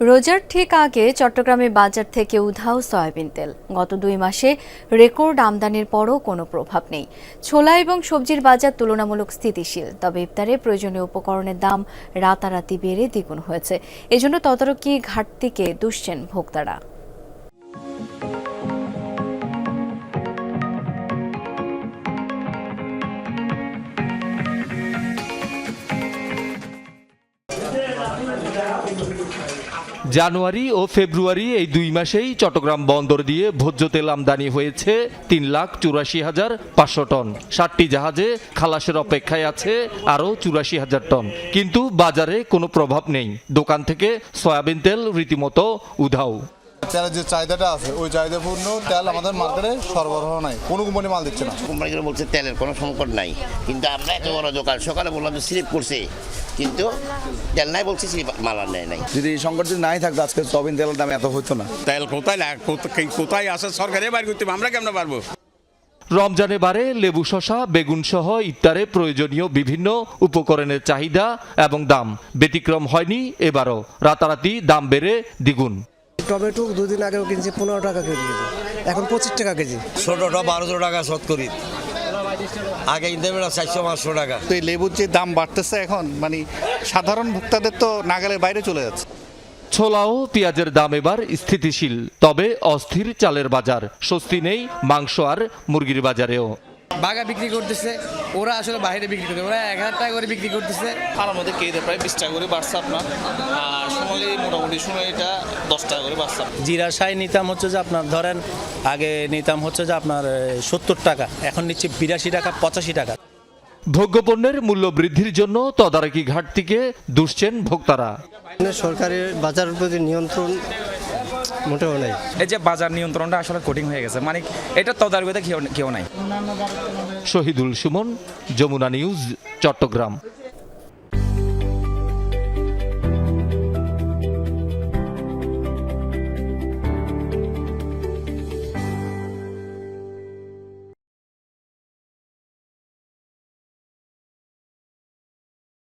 রোজার ঠিক আগে চট্টগ্রামে বাজার থেকে উধাও সয়াবিন তেল। গত দুই মাসে রেকর্ড আমদানির পরও কোনো প্রভাব নেই। ছোলা এবং সবজির বাজার তুলনামূলক স্থিতিশীল, তবে ইফতারে প্রয়োজনীয় উপকরণের দাম রাতারাতি বেড়ে দ্বিগুণ হয়েছে। এজন্য তদারকি ঘাটতিকে দুষছেন ভোক্তারা। জানুয়ারি ও ফেব্রুয়ারি এই দুই মাসেই চট্টগ্রাম বন্দর দিয়ে ভোজ্য তেল আমদানি হয়েছে তিন লাখ চুরাশি হাজার পাঁচশো টন। ষাটটি জাহাজে খালাসের অপেক্ষায় আছে আরও চুরাশি হাজার টন। কিন্তু বাজারে কোনো প্রভাব নেই। দোকান থেকে সয়াবিন তেল রীতিমতো উধাও। তেলের যে চাহিদাটা আছে ওই চাহিদাপূর্ণ তেল আমাদের মার্কেটে সরবরাহ নাই। কোনো কোম্পানি মাল দিচ্ছে না। কোম্পানিগুলো বলছে তেলের কোনো সংকট নাই। কিন্তু আমরা এত বড় দোকান সকালে বললাম যে স্লিপ করছে। কিন্তু তেল নাই বলছে স্লিপ মাল আর নেয় নাই। যদি এই সংকট যদি নাই থাকতো আজকে সবিন তেলের দাম এত হতো না। তেল কোথায় কোথায় আসে সরকারে বাইর করতে আমরা কেমন পারব? রমজানে বারে লেবু শশা বেগুন সহ ইত্যারে প্রয়োজনীয় বিভিন্ন উপকরণের চাহিদা এবং দাম ব্যতিক্রম হয়নি এবারও। রাতারাতি দাম বেড়ে দ্বিগুণ। টমেটো দুদিন আগেও কিনছি পনেরো টাকা কেজি এখন পঁচিশ টাকা কেজি। ছোটটা বারোশো টাকা শত করি। আগে পেলাম চারশো পাঁচশো টাকা। তো এই লেবুর যে দাম বাড়তেছে এখন মানে সাধারণ ভোক্তাদের তো নাগালের বাইরে চলে যাচ্ছে। ছোলা ও পেঁয়াজের দাম এবার স্থিতিশীল তবে অস্থির চালের বাজার স্বস্তি নেই মাংস আর মুরগির বাজারেও। বাগা বিক্রি করতেছে ওরা আসলে বাইরে বিক্রি করতে ওরা এক হাজার টাকা করে বিক্রি করতেছে। ফার্মের মধ্যে কেজিতে প্রায় বিশ টাকা করে বাড়ছে আপনার। আর সোনালি মোটামুটি এটা দশ টাকা করে বাড়ছে। জিরা সাই নিতাম হচ্ছে যে আপনার ধরেন আগে নিতাম হচ্ছে যে আপনার সত্তর টাকা এখন নিচ্ছে বিরাশি টাকা পঁচাশি টাকা। ভোগ্যপণ্যের মূল্য বৃদ্ধির জন্য তদারকি ঘাটতিকে দুষছেন ভোক্তারা। সরকারের বাজারের প্রতি নিয়ন্ত্রণ মোটেও নাই। এই যে বাজার নিয়ন্ত্রণটা আসলে কঠিন হয়ে গেছে। মানে এটা তদারকিতে কেউ কেউ নাই? শহীদুল সুমন যমুনা নিউজ চট্টগ্রাম।